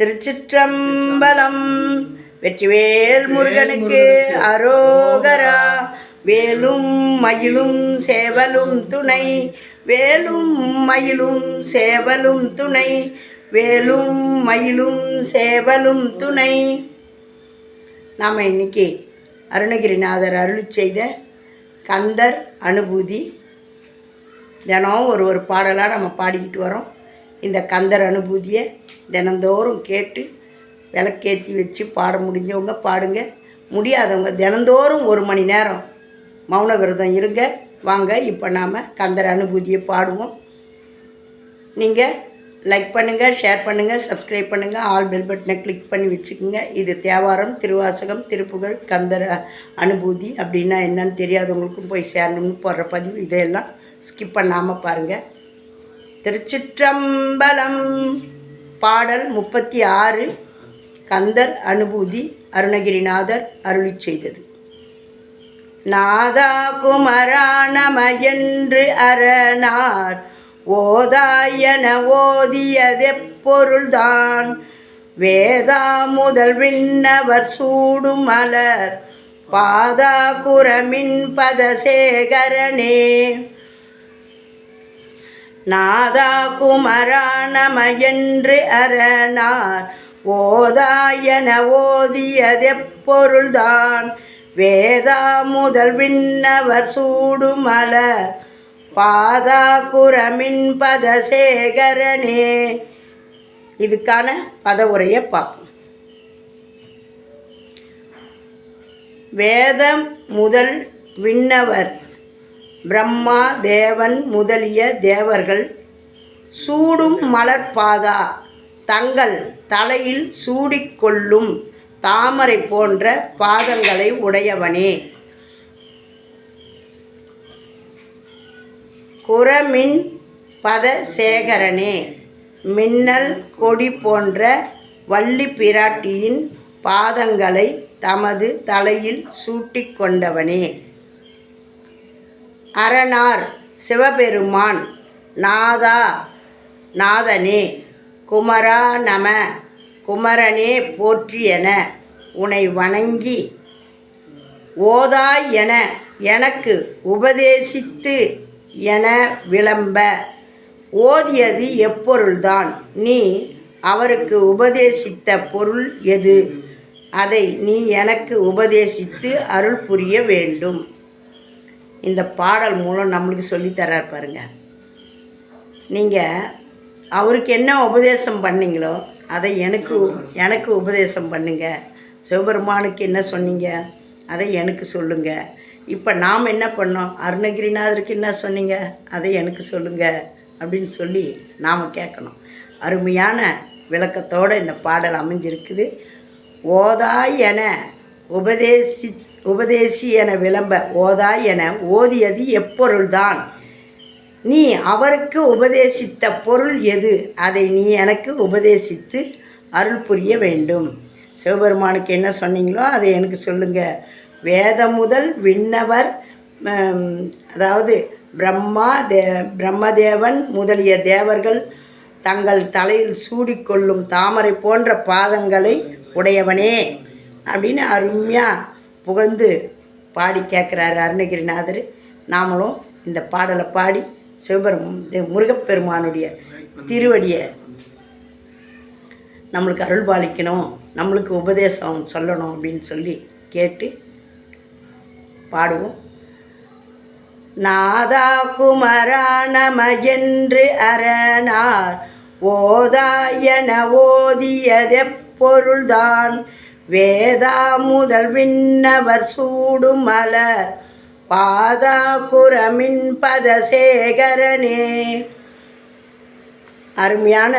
திருச்சிற்றம்பலம். வெற்றிவேல் முருகனுக்கு அரோகரா. வேலும் மயிலும் சேவலும் துணை. வேலும் மயிலும் சேவலும் துணை. வேலும் மயிலும் சேவலும் துணை. நாம் இன்னைக்கு அருணகிரிநாதர் அருளி செய்த கந்தர் அனுபூதி. தினம் ஒரு ஒரு பாடலாக நம்ம பாடிக்கிட்டு வரோம். இந்த கந்தர் அனுபூதியை தினந்தோறும் கேட்டு விளக்கேற்றி வச்சு பாட முடிஞ்சவங்க பாடுங்க. முடியாதவங்க தினந்தோறும் ஒரு மணி நேரம் மௌன விரதம் இருங்க. வாங்க இப்போ நாம் கந்தர் அனுபூதியை பாடுவோம். நீங்கள் லைக் பண்ணுங்கள் ஷேர் பண்ணுங்கள் சப்ஸ்கிரைப் பண்ணுங்கள் ஆல் பெல் பட்டனை கிளிக் பண்ணி வச்சுக்கோங்க. இது தேவாரம் திருவாசகம் திருப்புகழ் கந்தர் அனுபூதி அப்படின்னா என்னன்னு தெரியாதவங்களுக்கும் போய் சேரணும்னு போடுற பதிவு இதையெல்லாம் ஸ்கிப் பண்ணாமல் பாருங்கள் திருச்சிற்றம்பலம். பாடல் முப்பத்தி ஆறு கந்தர் அனுபூதி அருணகிரிநாதர் அருளி செய்தது. நாதா குமராணமயன்று அரணார். ஓதாயன ஓதியதெப்பொருள்தான் வேதா முதல் விண்ணவர் சூடும் மலர். பாதா குரமின் பதசேகரனே. நாதா குமராணமயன்று அரணார். ஓதாயன ஓதியதெப்பொருள்தான். வேதா முதல் விண்ணவர் சூடுமல. பாதா குரமின் பதசேகரனே. இதுக்கான பதவுரையை பார்ப்போம். வேதம் முதல் விண்ணவர் பிரம்மா தேவன் முதலிய தேவர்கள். சூடும் மலர்பாதா தங்கள் தலையில் சூடிக்கொள்ளும் தாமரை போன்ற பாதங்களை உடையவனே. குரமின் பதசேகரனே மின்னல் கொடி போன்ற வள்ளி பிராட்டியின் பாதங்களை தமது தலையில் சூட்டிக் கொண்டவனே. அரணார் சிவபெருமான் நாதா நாதனே குமரா நம குமரனே போற்றியென உனை வணங்கி ஓதாய் என எனக்கு உபதேசித்து என விளம்ப. ஓதியது எப்பொருள்தான்? நீ அவருக்கு உபதேசித்த பொருள் எது? அதை நீ எனக்கு உபதேசித்து அருள் புரிய வேண்டும். இந்த பாடல் மூலம் நம்மளுக்கு சொல்லித்தரார் பாருங்க. நீங்கள் அவருக்கு என்ன உபதேசம் பண்ணீங்களோ அதை எனக்கு எனக்கு உபதேசம் பண்ணுங்க. சிவபெருமானுக்கு என்ன சொன்னீங்க அதை எனக்கு சொல்லுங்க. இப்போ நாம் என்ன பண்ணோம்? அருணகிரிநாதருக்கு என்ன சொன்னீங்க அதை எனக்கு சொல்லுங்க அப்படின்னு சொல்லி நாம் கேட்கணும். அருமையான விளக்கத்தோடு இந்த பாடல் அமைஞ்சிருக்குது. ஓதாய் என உபதேசி உபதேசி என விளம்ப ஓதாய் என ஓதியது எப்பொருள்தான். நீ அவருக்கு உபதேசித்த பொருள் எது? அதை நீ எனக்கு உபதேசித்து அருள் புரிய வேண்டும். சிவபெருமானுக்கு என்ன சொன்னீங்களோ அதை எனக்கு சொல்லுங்க. வேதம் முதல் விண்ணவர் அதாவது பிரம்மா தே பிரம்மதேவன் முதலிய தேவர்கள் தங்கள் தலையில் சூடிக்கொள்ளும் தாமரை போன்ற பாதங்களை உடையவனே அப்படின்னு அருமையாக புகழ்ந்து பாடி கேட்குறாரு அருணகிரிநாதர். நாமளும் இந்த பாடலை பாடி சிவபெரும் முருகப்பெருமானுடைய திருவடியை நம்மளுக்கு அருள் பாலிக்கணும் நம்மளுக்கு உபதேசம் சொல்லணும் அப்படின்னு சொல்லி கேட்டு பாடுவோம். நாதா குமராணமயன்று அரணார் ஓதாயன ஓதியதெப்பொருள்தான். வேதா முதல் விண்ணவர் சூடும் மலர் பாதா குரமின் பதசேகரனே. அருமையான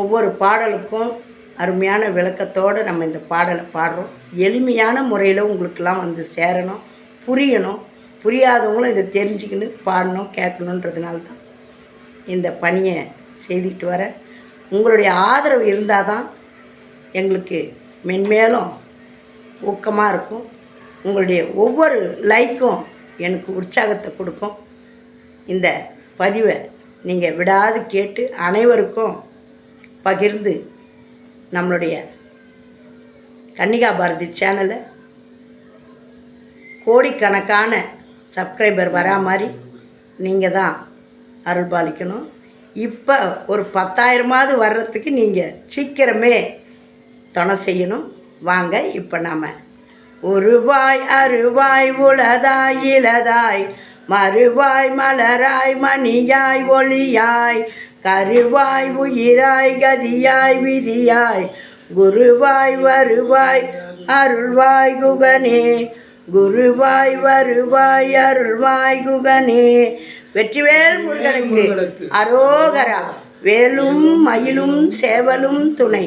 ஒவ்வொரு பாடலுக்கும் அருமையான விளக்கத்தோடு நம்ம இந்த பாடலை பாடுறோம். எளிமையான முறையில் உங்களுக்கெல்லாம் வந்து சேரணும் புரியணும். புரியாதவங்களும் இதை தெரிஞ்சுக்கின்னு பாடணும் கேட்கணுன்றதுனால தான் இந்த பணியை செய்துக்கிட்டு வரேன். உங்களுடைய ஆதரவு இருந்தால் தான் எங்களுக்கு மென்மேலும் ஊக்கமாக இருக்கும். உங்களுடைய ஒவ்வொரு லைக்கும் எனக்கு உற்சாகத்தை கொடுக்கும். இந்த பதிவை நீங்கள் விடாது கேட்டு அனைவருக்கும் பகிர்ந்து நம்மளுடைய கன்னிகா பாரதி சேனலை கோடிக்கணக்கான சப்ஸ்கிரைபர் வரா மாதிரி நீங்கள் தான் அருள் பாலிக்கணும் இப்போ ஒரு பத்தாயிரமாவது வர்றதுக்கு நீங்கள் சீக்கிரமே துணை செய்யணும். வாங்க இப்போ நாம். உருவாய் அருவாய் உளதாய் இளதாய் மறுவாய் மலராய் மணியாய் ஒளியாய் கருவாய் உயிராய் கதியாய் விதியாய் குருவாய் வருவாய் அருள்வாய் குகனே குருவாய் வருவாய் அருள்வாய் குகனே. வெற்றிவேல் முருகனுக்கு அரோகரா வேலும் மயிலும் சேவலும் துணை.